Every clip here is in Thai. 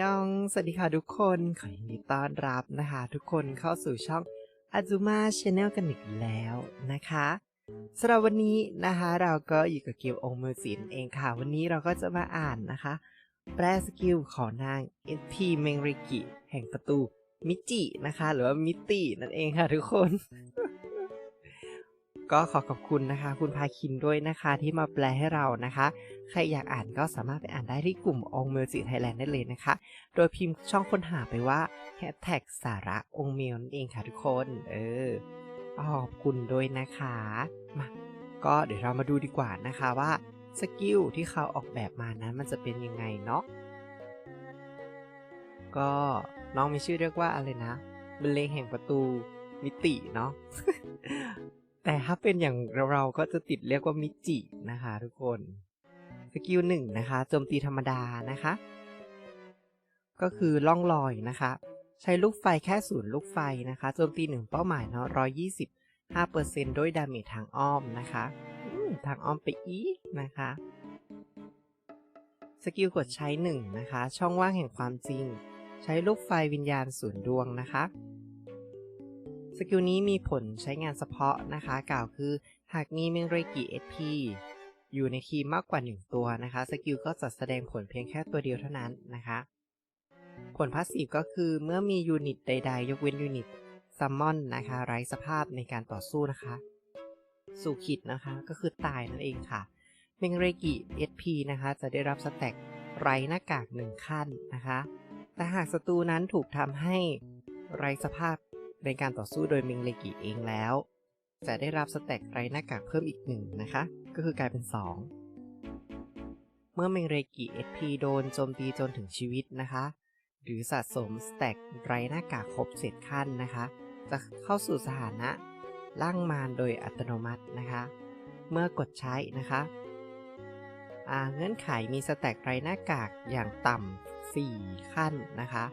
ยอง สวัสดีค่ะทุกคน ขอยินดีต้อนรับนะคะ ทุกคนเข้าสู่ช่อง Azuma Channel กันอีกแล้วนะคะสำหรับวันนี้นะคะเราก็อยู่กับเกมองค์มือศิลเองค่ะ วันนี้เราก็จะมาอ่านนะคะ แปลสกิลของนางเอพีเมงริกิ แห่งประตูมิจินะคะ หรือว่ามิตินั่นเองค่ะทุกคน ก็ขอขอบคุณนะคะ คุณพาคินด้วยนะคะที่มาแปลให้เรานะคะ ใครอยากอ่านก็สามารถไปอ่านได้ที่กลุ่มองเมลจิไทยแลนด์ได้เลยนะคะ โดยพิมพ์ช่องค้นหาไปว่าแฮชแท็กสาระองเมลนั่นเองค่ะทุกคน เออขอบคุณด้วยนะคะมาก็เดี๋ยวเรามาดูดีกว่านะคะว่าสกิลที่เขาออกแบบมานั้นมันจะเป็นยังไงเนาะก็น้องมีชื่อเรียกว่าอะไรนะบรรเลงแห่งประตูมิติเนาะ แต่ถ้าเป็นอย่างเราๆก็จะติดเรียกว่ามิจินะคะทุกคน สกิลหนึ่งนะคะโจมตีธรรมดานะคะ ก็คือล่องลอยนะคะ ใช้ลูกไฟแค่ศูนย์ลูกไฟนะคะโจมตีหนึ่งเป้าหมายเนาะร้อยยี่สิบห้าเปอร์เซ็นด้วยดาเมจทางอ้อมนะคะทางอ้อมไปอีกนะคะสกิลกดใช้หนึ่งนะคะ ช่องว่างแห่งความจริง ใช้ลูกไฟวิญญาณศูนย์ดวงนะคะ สกิลนี้มีผลใช้งานเฉพาะนะคะ กล่าวคือ หากมีเมงเรกิ SP อยู่ในทีมมากกว่า 1 ตัวนะคะ สกิลก็จะแสดงผลเพียงแค่ตัวเดียวเท่านั้นนะคะ ผลพาสซีฟก็คือเมื่อมียูนิตใด ๆ ยกเว้นยูนิตซัมมอนนะคะไร้สภาพในการต่อสู้นะคะ สู่ขิดนะคะ ก็คือตายนั่นเองค่ะ เมงเรกิ SP นะคะ จะได้รับสแต็กไร้หน้ากาก 1 ขั้นนะคะ แต่หากศัตรูนั้นถูกทำให้ไร้สภาพ ในการต่อสู้โดยเมงเรกิเองแล้ว จะได้รับสแต็กไรหน้ากากเพิ่มอีกหนึ่งนะคะ ก็คือกลายเป็น 2 เมื่อเมงเรกิ SP โดนโจมตีจนถึงชีวิตนะคะ หรือสะสมสแต็กไรหน้ากากครบเศษขั้นนะคะ จะเข้าสู่สถานะล่างมารโดยอัตโนมัตินะคะ เมื่อกดใช้นะคะเงื่อนไขมีสแต็กไรหน้ากากอย่างต่ำ4 ขั้นนะคะ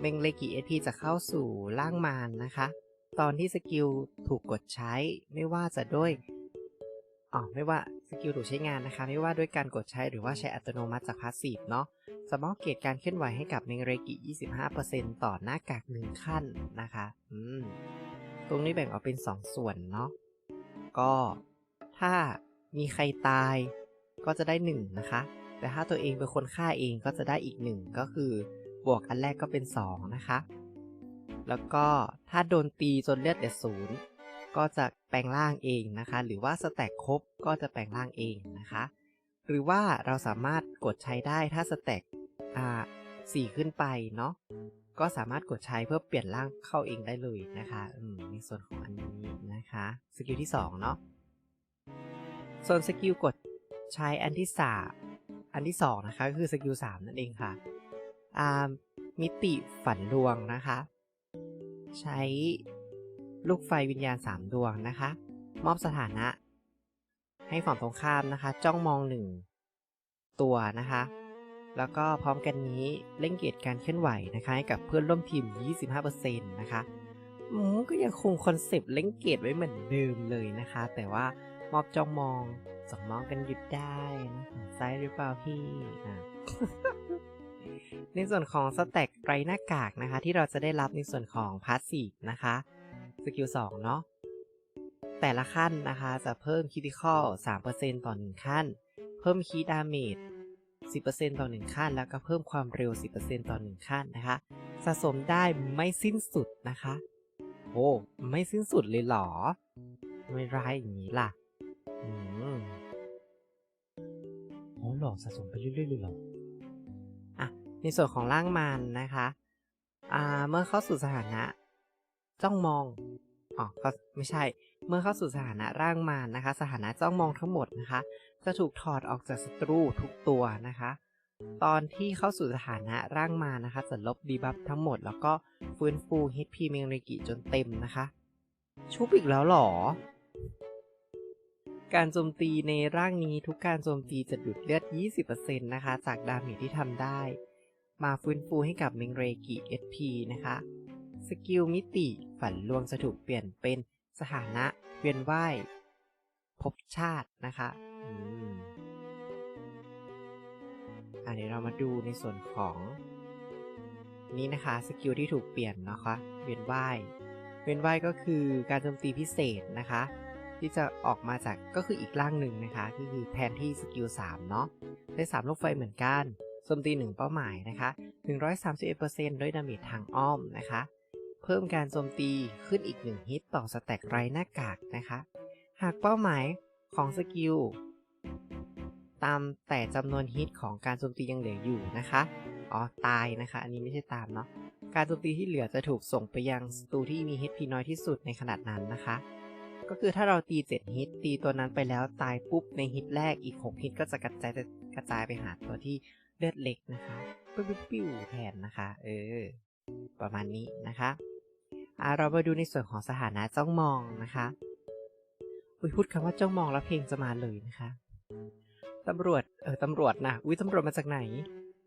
เมงเลกิเอพีจะเข้าสู่ล่างมารนะคะ ตอนที่สกิลถูกกดใช้ไม่ว่าจะด้วยอ๋อไม่ว่าสกิลถูกใช้งานนะคะ ไม่ว่าด้วยการกดใช้หรือว่าใช้อัตโนมัติจากพาสซีฟเนาะจะมอเกรดการเคลื่อนไหวให้กับเมงเรกิ 25%ต่อหน้ากากหนึ่งขั้นนะคะอืมตรงนี้แบ่งออกเป็น 2 ส่วนเนาะก็ถ้ามีใครตายก็จะได้ 1 นะคะ แต่ถ้าตัวเองเป็นคนฆ่าเองก็จะได้อีก 1 ก็คือ บวกอันแรกก็เป็น 2 นะคะ แล้วก็ถ้าโดนตีจนเลือดแต่ศูนย์ก็จะแปลงร่างเองนะคะ หรือว่าสแต็กครบก็จะแปลงร่างเองนะคะ หรือว่าเราสามารถกดใช้ได้ถ้าสแต็กอ่าสี่ขึ้นไปเนาะก็สามารถกดใช้เพื่อเปลี่ยนร่างเข้าเองได้เลยนะคะอืมในส่วนของอันนี้นะคะสกิลที่2เนาะส่วนสกิลกดใช้อันที่สามอันที่2นะคะก็คือสกิล3นั่นเองค่ะ มิติฝันดวงนะคะ ใช้ลูกไฟวิญญาณ 3 ดวงนะคะ มอบสถานะ ให้ฝั่งตรงข้ามนะคะ จ้องมองหนึ่งตัวนะคะ แล้วก็พร้อมกันนี้เล่นเกียรการเคลื่อนไหวนะคะให้กับเพื่อนร่วมทีม 25%นะคะอืมก็ยังคงคอนเซปต์เล่นเกียรไว้เหมือนเดิมเลยนะคะ แต่ว่ามอบจ้องมองสองมองกันหยุดได้นะซ้ายหรือเปล่าพี่อะ ในส่วนของสแต็กไรหน้ากากนะคะ ที่เราจะได้รับในส่วนของพาสซีฟนะคะสกิล2เนาะแต่ละขั้นนะคะจะเพิ่มคิติคอล3%ต่อ 1 ขั้น เพิ่มคีดาเมจ10%ต่อ 1 ขั้น แล้วก็เพิ่มความเร็ว 10%ต่อ 1 ขั้นนะคะ สะสมได้ไม่สิ้นสุดนะคะ โอ้ ไม่สิ้นสุดเลยเหรอ ไม่ร้ายอย่างนี้ล่ะ อืมโอ้หรอสะสมไปเรื่อยๆเลยเหรอ ในส่วนของร่างมารนนะคะอ่าเมื่อเข้าสู่สถานะ จ้องมองอ๋อก็ไม่ใช่ เมื่อเข้าสู่สถานะร่างมารนะคะ สถานะจ้องมองทั้งหมดนะคะ จะถูกถอดออกจากศัตรูทุกตัวนะคะ ตอนที่เข้าสู่สถานะร่างมารนะคะ จะลบดีบัฟทั้งหมด แล้วก็ฟื้นฟู HP เมงเรกิจนเต็มนะคะ ชุบอีกแล้วหรอ การโจมตีในร่างนี้ทุกการโจมตีจะดูดเลือด 20%นะคะ จากดาเมจที่ทำได้ มาฟื้นฟูให้กับเมงเรกิ SP นะคะ สกิลมิติฝันลวงจะถูกเปลี่ยนเป็นสถานะเวียนว่ายภพชาตินะคะอืมอะเดี๋ยวเรามาดูในส่วนของนี้นะคะสกิลที่ถูกเปลี่ยนนะคะเวียนว่ายเวียนว่ายก็คือการโจมตีพิเศษนะคะ ที่จะออกมาจากก็คืออีกร่างหนึ่งนะคะก็คือแทนที่สกิล3เนาะได้3ลูกไฟเหมือนกัน โจมตี 1 เป้าหมายนะคะ 131%ด้วยดาเมจทางอ้อมนะคะ เพิ่มการโจมตีขึ้นอีก 1 ฮิตต่อสแต็กไรหน้ากากนะคะ หากเป้าหมายของสกิลตามแต่จำนวนฮิตของการโจมตียังเหลืออยู่นะคะ อ๋อ ตายนะคะ อันนี้ไม่ใช่ตามเนาะ การโจมตีที่เหลือจะถูกส่งไปยังศัตรูที่มีฮิตพีน้อยที่สุดในขนาดนั้นนะคะ ก็คือถ้าเราตี 7 ฮิตตีตัวนั้นไปแล้วตายปุ๊บในฮิตแรกอีก 6 ฮิตก็จะกระจายกระจายไปหาตัวที่ เลือดเล็กนะคะปิ้วปิ้วแทนนะคะ เออ ประมาณนี้นะคะอ่าเรามาดูในส่วนของสถานะจ้องมองนะคะอุ้ยพูดคำว่าจ้องมองแล้วเพลงจะมาเลยนะคะตำรวจ เออตำรวจนะอุ้ยตำรวจมาจากไหน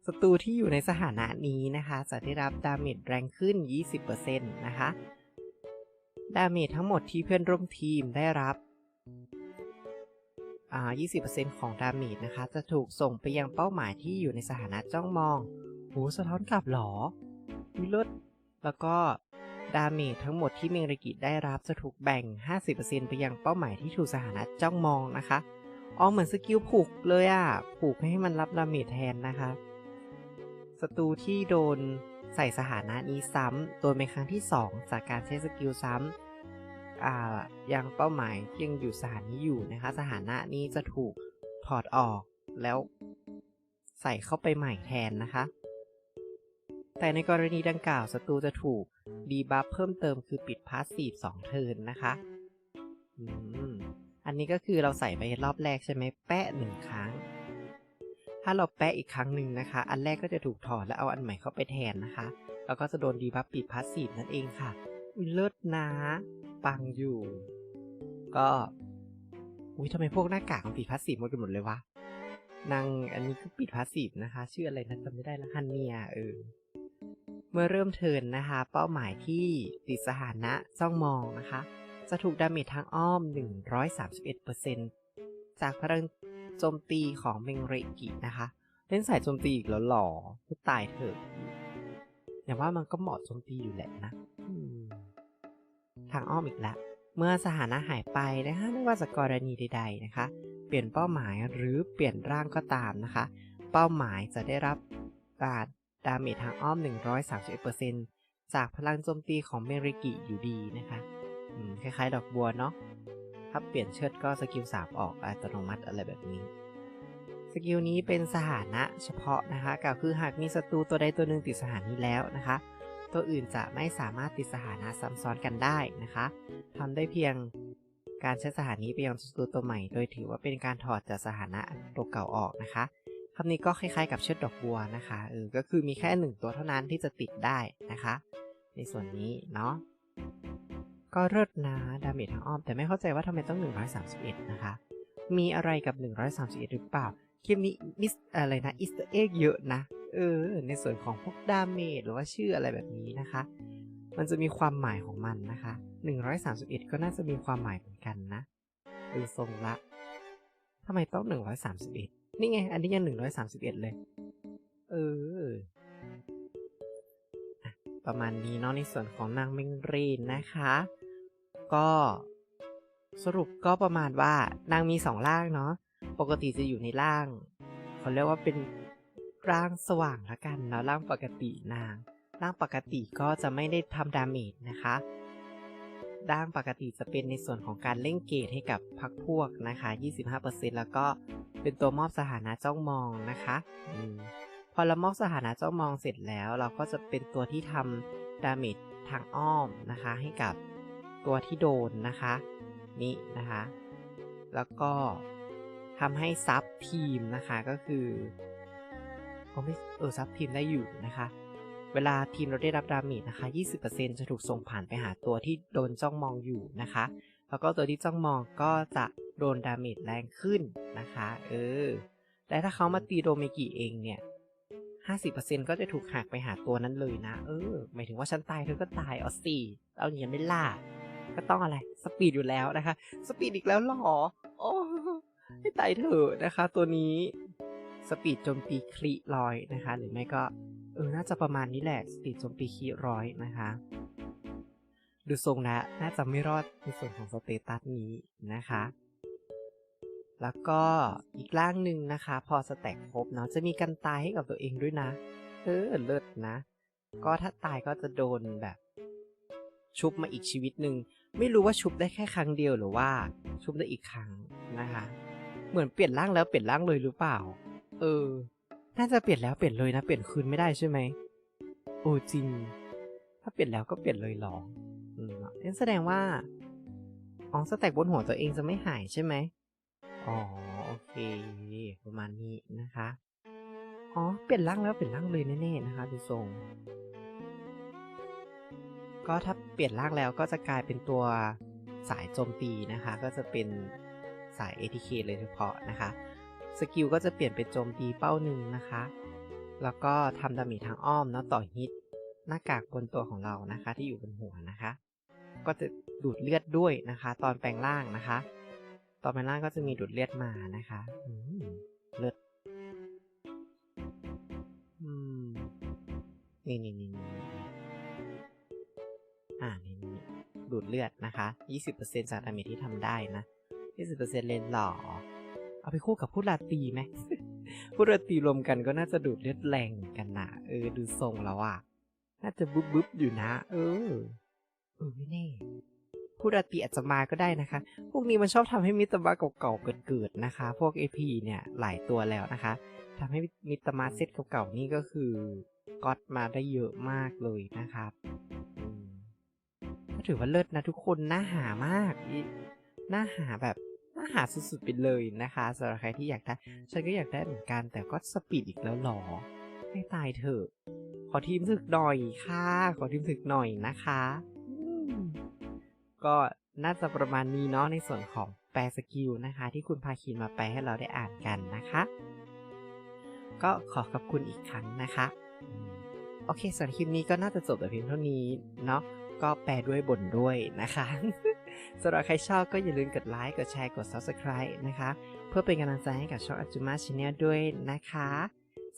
ศัตรูที่อยู่ในสถานะนี้นะคะ จะได้รับดาเมจแรงขึ้น 20%นะคะ ดาเมจทั้งหมดที่เพื่อนร่วมทีมได้รับ 20%ของดาเมจนะคะ จะถูกส่งไปยังเป้าหมายที่อยู่ในสถานะจ้องมองโหสะท้อนกลับหรอวิลดแล้วก็ดาเมจทั้งหมดที่เมงริกิได้รับจะถูกแบ่ง 50%ไปยังเป้าหมายที่ถูกสถานะจ้องมองนะคะอ๋อเหมือนสกิลผูกเลยอะผูกให้มันรับดาเมจแทนนะคะ ศัตรูที่โดนใส่สถานะนี้ซ้ำโดนเป็นครั้งที่ 2 จากการใช้สกิลซ้ำ ยังเป้าหมายที่ยังอยู่สถานีอยู่นะคะ สถานะนี้จะถูกถอดออกแล้วใส่เข้าไปใหม่แทนนะคะ แต่ในกรณีดังกล่าวศัตรูจะถูกดีบัฟเพิ่มเติมคือปิดพาสซีฟ2เทิร์นนะคะอันนี้ก็คือเราใส่ไปรอบแรกใช่ไหมแปะหนึ่งครั้ง ถ้าเราแปะอีกครั้งหนึ่งนะคะ อันแรกก็จะถูกถอดแล้วเอาอันใหม่เข้าไปแทนนะคะ แล้วก็จะโดนดีบัฟปิดพาสซีฟนั่นเองค่ะเลิศนะ ปังอยู่ ก็ อุ้ยทำไมพวกหน้ากากมันปิดพาสซีฟหมดกันหมดเลยวะนางอันนี้คือปิดพาสซีฟนะคะ ชื่ออะไรนะจำไม่ได้ละฮันเนียเออเมื่อเริ่มเทินนะคะ เป้าหมายที่ติดสถานะจ้องมองนะคะ จะถูกดาเมจทางอ้อม 131%จากพลังโจมตีของเมงเรกินะคะ เล่นสายโจมตีอีกแล้วหรอก็ตายเถอะอย่างว่ามันก็เหมาะโจมตีอยู่แหละนะ ทางอ้อมอีกแล้ว เมื่อสถานะหายไปนะคะไม่ว่าจะกรณีใด ๆนะคะ เปลี่ยนเป้าหมายหรือเปลี่ยนร่างก็ตามนะคะ เป้าหมายจะได้รับการดาเมจทางอ้อม 131%จากพลังโจมตีของเมริกิอยู่ดีนะคะคล้ายๆ ดอกบัวเนาะ ถ้าเปลี่ยนเชิดก็สกิล 3 ออกอัตโนมัติอะไรแบบนี้ สกิลนี้เป็นสถานะเฉพาะนะคะกล่าวคือหากมีศัตรูตัวใดตัวหนึ่งติดสถานีแล้วนะคะ ตัวอื่นจะไม่สามารถติดสถานะซ้ำซ้อนกันได้นะคะทำได้เพียงการใช้สถานีไปยังศัตรูตัวใหม่ โดยถือว่าเป็นการถอดจากสถานะตัวเก่าออกนะคะคำนี้ก็คล้ายๆกับเชิดดอกบัวนะคะเออก็คือมีแค่หนึ่งตัวเท่านั้นที่จะติดได้นะคะ ในส่วนนี้เนาะก็เลิศนะดาเมจทางอ้อม แต่ไม่เข้าใจว่าทำไมต้อง 131 นะคะ มีอะไรกับ 131 หรือเปล่า คลิปนี้มิสอะไรนะอิสเอ็กเยอะนะ เออ ในส่วนของพวกดาเมจหรือว่าชื่ออะไรแบบนี้นะคะ มันจะมีความหมายของมันนะคะ 131 ก็น่าจะมีความหมายเหมือนกันนะดูทรงละทำไมต้อง 131 นี่ไง อันนี้ยัง 131 เลย เออประมาณนี้เนาะในส่วนของนางเมงรีนนะคะ ก็สรุปก็ประมาณว่านางมีสองร่างเนาะปกติจะอยู่ในร่างเขาเรียกว่าเป็น ร่างสว่างละกันเนาะร่างปกตินาง ร่างปกติก็จะไม่ได้ทำดาเมจนะคะร่างปกติจะเป็นในส่วนของการเล่นเกตให้กับพักพวกนะคะ 25%แล้วก็เป็นตัวมอบสถานะจ้องมองนะคะอืมพอเรามอบสถานะเจ้ามองเสร็จแล้ว เราก็จะเป็นตัวที่ทำดาเมจทางอ้อมนะคะ ให้กับตัวที่โดนนะคะ นี่นะคะ แล้วก็ทำให้ซับทีมนะคะก็คือ เขาไม่เออซับทีมได้อยู่นะคะ เวลาทีมเราได้รับดาเมจนะคะ 20%จะถูกส่งผ่านไปหาตัวที่โดนจ้องมองอยู่นะคะ แล้วก็ตัวที่จ้องมองก็จะโดนดาเมจแรงขึ้นนะคะ เออและถ้าเขามาตีโดเมกิเองเนี่ย 50%ก็จะถูกหักไปหาตัวนั้นเลยนะ เออ หมายถึงว่าฉันตายเธอก็ตายเอาสิเอาอย่างนี้ไม่ล่า ก็ต้องอะไร สปีดอยู่แล้วนะคะ สปีดอีกแล้วหรอ โอ้ให้ตายเถอะนะคะ ตัวนี้ สปีดโจมตีคลีร้อยนะคะ หรือไม่ก็เออน่าจะประมาณนี้แหละสปีดโจมตีคลีร้อยนะคะ ดูทรงนะน่าจะไม่รอดในส่วนของสเตตัสนี้นะคะ แล้วก็อีกร่างหนึ่งนะคะ พอสแต็กครบเนาะจะมีกันตายให้กับตัวเองด้วยนะเออเลิศนะ ก็ถ้าตายก็จะโดนแบบ ชุบมาอีกชีวิตหนึ่งไม่รู้ว่าชุบได้แค่ครั้งเดียวหรือว่า ชุบได้อีกครั้งนะคะ เหมือนเปลี่ยนร่างแล้วเปลี่ยนร่างเลยหรือเปล่า เออ น่าจะเปลี่ยนแล้วเปลี่ยนเลยนะ เปลี่ยนคืนไม่ได้ใช่ไหมโอ้จริง ถ้าเปลี่ยนแล้วก็เปลี่ยนเลยหรออืมนั่นแสดงว่าอ๋อสแต็กบนหัวตัวเองจะไม่หายใช่ไหมอ๋อโอเค ประมาณนี้นะคะ อ๋อ เปลี่ยนร่างแล้วเปลี่ยนร่างเลยแน่ๆนะคะดูทรง ก็ถ้าเปลี่ยนร่างแล้วก็จะกลายเป็นตัวสายโจมตีนะคะ ก็จะเป็นสาย ATK เลยเฉพาะนะคะ สกิลก็จะเปลี่ยนเป็นโจมตีเป้าหนึ่งนะคะ แล้วก็ทำดาเมจทางอ้อมเนาะต่อฮิต หน้ากากบนตัวของเรานะคะ ที่อยู่บนหัวนะคะ ก็จะดูดเลือดด้วยนะคะ ตอนแปลงร่างนะคะ ตอนแปลงร่างก็จะมีดูดเลือดมานะคะอืมเลือดอืมนี่นี่นี่นี่อ่านี่นี่ดูดเลือดนะคะ 20%จากดาเมจที่ทำได้นะ 20%เลนหล่อ เอาไปคู่กับผู้ราตรีไหมผู้ราตรีรวมกันก็น่าจะดูดเลือดแรงกันนะเออ ดูทรงแล้วอะ น่าจะบุ๊บบุ๊บอยู่นะ เออเออไม่แน่ผู้ราตรีอาจจะมาก็ได้นะคะ พวกนี้มันชอบทำให้มิตรมาเก่าๆเกิดๆนะคะ พวก AP เนี่ยหลายตัวแล้วนะคะทำให้มิตรมาเซตเก่าๆนี่ก็คือก๊อตมาได้เยอะมากเลยนะครับก็ถือว่าเลิศนะทุกคนน่าหามากน่าหาแบบ หาสุดๆไปเลยนะคะสำหรับใครที่อยากได้ ฉันก็อยากได้เหมือนกันแต่ก็สปีดอีกแล้วหรอ ให้ตายเถอะ ขอทีมถึกหน่อยค่ะ ขอทีมถึกหน่อยนะคะอืมก็น่าจะประมาณนี้เนาะในส่วนของแปลสกิลนะคะ ที่คุณพาคินมาแปลให้เราได้อ่านกันนะคะ ก็ขอขอบคุณอีกครั้งนะคะอืมโอเคส่วนคลิปนี้ก็น่าจะจบแต่เพียงเท่านี้เนาะก็แปลด้วยบ่นด้วยนะคะ สำหรับใครชอบก็อย่าลืมกดไลค์ กดแชร์ กด Subscribe นะคะ เพื่อเป็นกำลังใจให้กับช่องอัจจุมาช n แนลด้วยนะคะ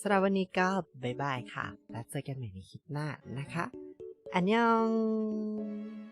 สำหรับวันนี้ก็บ๊ายบายค่ะ แล้วเจอกันใหม่ในคลิปหน้านะคะ อันยอง